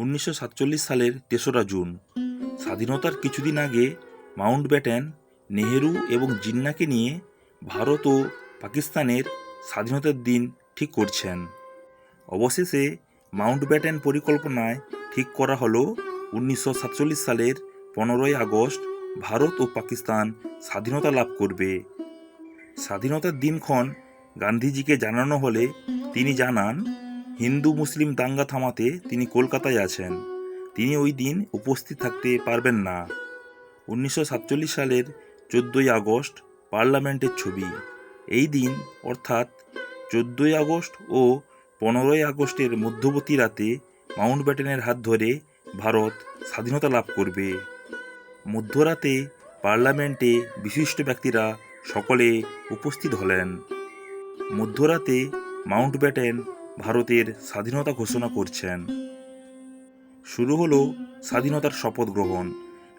উনিশশো সাতচল্লিশ সালের তেসরা জুন। স্বাধীনতার কিছুদিন আগে মাউন্ট ব্যাটেন, নেহেরু এবং জিন্নাকে নিয়ে ভারত ও পাকিস্তানের স্বাধীনতার দিন ঠিক করছেন। অবশেষে মাউন্ট ব্যাটেন পরিকল্পনায় ঠিক করা হলো উনিশশো সাতচল্লিশ সালের পনেরোই আগস্ট ভারত ও পাকিস্তান স্বাধীনতা লাভ করবে। স্বাধীনতার দিনক্ষণ গান্ধীজিকে জানানো হলে তিনি জানান হিন্দু মুসলিম দাঙ্গা থামাতে তিনি কলকাতায় আছেন। তিনি ওই দিন উপস্থিত থাকতে পারবেন না। উনিশশো সাতচল্লিশ সালের চোদ্দোই আগস্ট পার্লামেন্টের ছবি। এই দিন, অর্থাৎ চোদ্দোই আগস্ট ও পনেরোই আগস্টের মধ্যবর্তী রাতে মাউন্ট ব্যাটেনের হাত ধরে ভারত স্বাধীনতা লাভ করবে। মধ্যরাতে পার্লামেন্টে বিশিষ্ট ব্যক্তিরা সকলে উপস্থিত হলেন। মধ্যরাতে মাউন্ট ব্যাটেন ভারতের স্বাধীনতা ঘোষণা করছেন। শুরু হলো স্বাধীনতার শপথ গ্রহণ।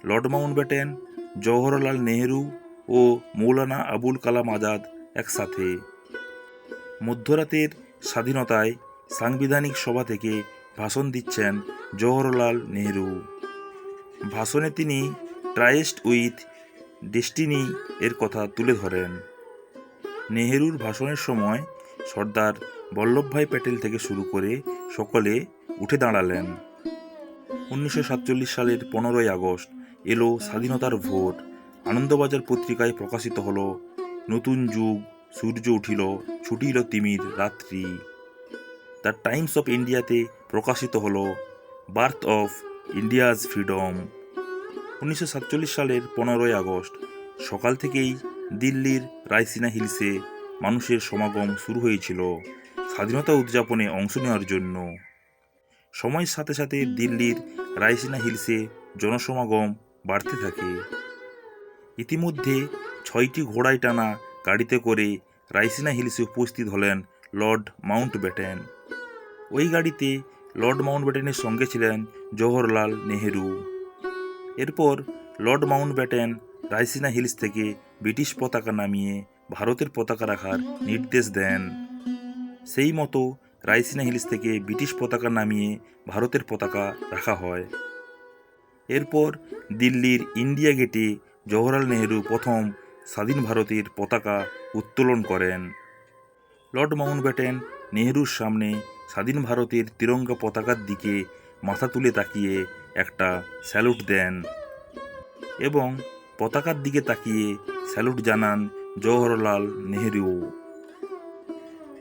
Lord Mountbatten Jawaharlal Nehru ও মৌলানা আবুল কালাম আজাদ একসাথে। মধ্যরাতের স্বাধীনতায় সাংবিধানিক সভা থেকে ভাষণ দিচ্ছেন জওহরলাল নেহেরু। ভাষণে তিনি ট্রাইস্ট উইথ ডেস্টিনি এর কথা তুলে ধরেন। নেহেরুর ভাষণের সময় সর্দার বল্লভভাই প্যাটেল থেকে শুরু করে সকলে উঠে দাঁড়ালেন। উনিশশো সাতচল্লিশ সালের পনেরোই আগস্ট এলো স্বাধীনতার ভোট। আনন্দবাজার পত্রিকায় প্রকাশিত হলো, নতুন যুগ, সূর্য উঠিল, ছুটিল তিমির রাত্রি। দ্য টাইমস অফ ইন্ডিয়াতে প্রকাশিত হলো, বার্থ অফ ইন্ডিয়াজ ফ্রিডম। উনিশশো সাতচল্লিশ সালের পনেরোই আগস্ট, সকাল থেকেই দিল্লির রায়সিনা হিলসে মানুষের সমাগম শুরু হয়েছিল। স্বাধীনতা উদযাপনে অংশ নেওয়ার জন্য। সময়ের সাথে সাথে দিল্লির রায়সিনা হিলসে জনসমাগম বাড়তে থাকে। ইতিমধ্যে ছয়টি ঘোড়ায় টানা গাড়িতে করে রাইসিনা হিলসে উপস্থিত হলেন লর্ড মাউন্ট ব্যাটেন ওই গাড়িতে লর্ড মাউন্ট ব্যাটেনের সঙ্গে ছিলেন জওহরলাল নেহেরু। এরপর Lord Mountbatten Raisina hills থেকে ব্রিটিশ পতাকা নামিয়ে ভারতের পতাকা রাখার নির্দেশ দেন। সেই মতো রাইসিনা হিলস থেকে ব্রিটিশ পতাকা নামিয়ে ভারতের পতাকা রাখা হয়। এরপর দিল্লির ইন্ডিয়া গেটে জওহরলাল নেহেরু প্রথম স্বাধীন ভারতের পতাকা উত্তোলন করেন। লর্ড মাউন্ট ব্যাটেন নেহেরুর সামনে স্বাধীন ভারতের তিরঙ্গা পতাকার দিকে মাথা তুলে তাকিয়ে একটা স্যালুট দেন এবং পতাকার দিকে তাকিয়ে স্যালুট জানান জওহরলাল নেহেরু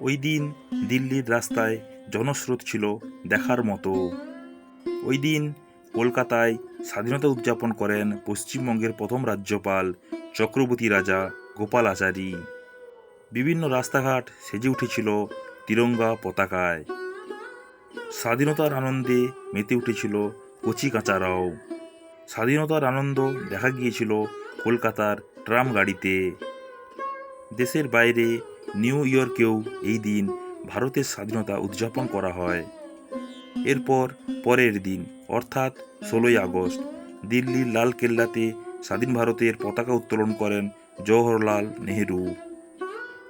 ওই দিন দিল্লির রাস্তায় জনস্রোত ছিল দেখার মতো। ওই দিন কলকাতায় স্বাধীনতা উদযাপন করেন পশ্চিমবঙ্গের প্রথম রাজ্যপাল চক্রবর্তী রাজা গোপাল আচারী। বিভিন্ন রাস্তাঘাট সেজে উঠেছিল তিরঙ্গা পতাকায়। স্বাধীনতার আনন্দে মেতে উঠেছিল কচি কাঁচারাও স্বাধীনতার আনন্দ দেখা গিয়েছিল কলকাতার ট্রাম গাড়িতে। দেশের বাইরে নিউ ইয়র্কেও এই দিন ভারতের স্বাধীনতা উদযাপন করা হয়। এরপর পরের দিন, অর্থাৎ ষোলোই আগস্ট, দিল্লির লাল কেল্লাতে স্বাধীন ভারতের পতাকা উত্তোলন করেন জওহরলাল নেহেরু।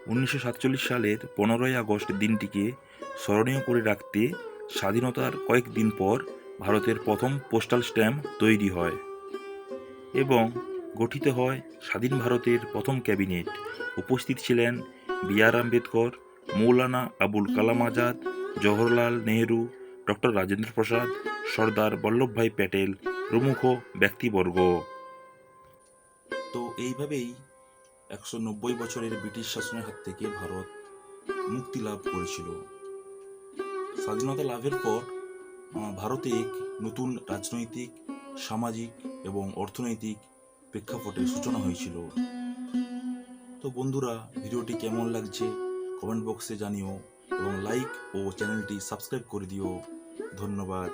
উনিশশো সাতচল্লিশ সালের পনেরোই আগস্ট দিনটিকে স্মরণীয় করে রাখতে স্বাধীনতার কয়েকদিন পর ভারতের প্রথম পোস্টাল স্ট্যাম্প তৈরি হয় এবং গঠিত হয় স্বাধীন ভারতের প্রথম ক্যাবিনেট। উপস্থিত ছিলেন B R Ambedkar, Maulana Abul Kalam Azad, Jawaharlal Nehru, doctor Rajendra Prasad, Sardar Vallabhbhai Patel প্রমুখ ব্যক্তিবর্গ। তো এইভাবেই একশো নব্বই বছরের ব্রিটিশ শাসনের হাত থেকে ভারত মুক্তি লাভ করেছিল। স্বাধীনতা লাভের পর ভারতে এক নতুন রাজনৈতিক, সামাজিক এবং অর্থনৈতিক প্রেক্ষাপটের সূচনা হয়েছিল। তো বন্ধুরা, ভিডিওটি কেমন লাগছে কমেন্ট বক্সে জানিও এবং লাইক ও চ্যানেলটি সাবস্ক্রাইব করে দিও। ধন্যবাদ।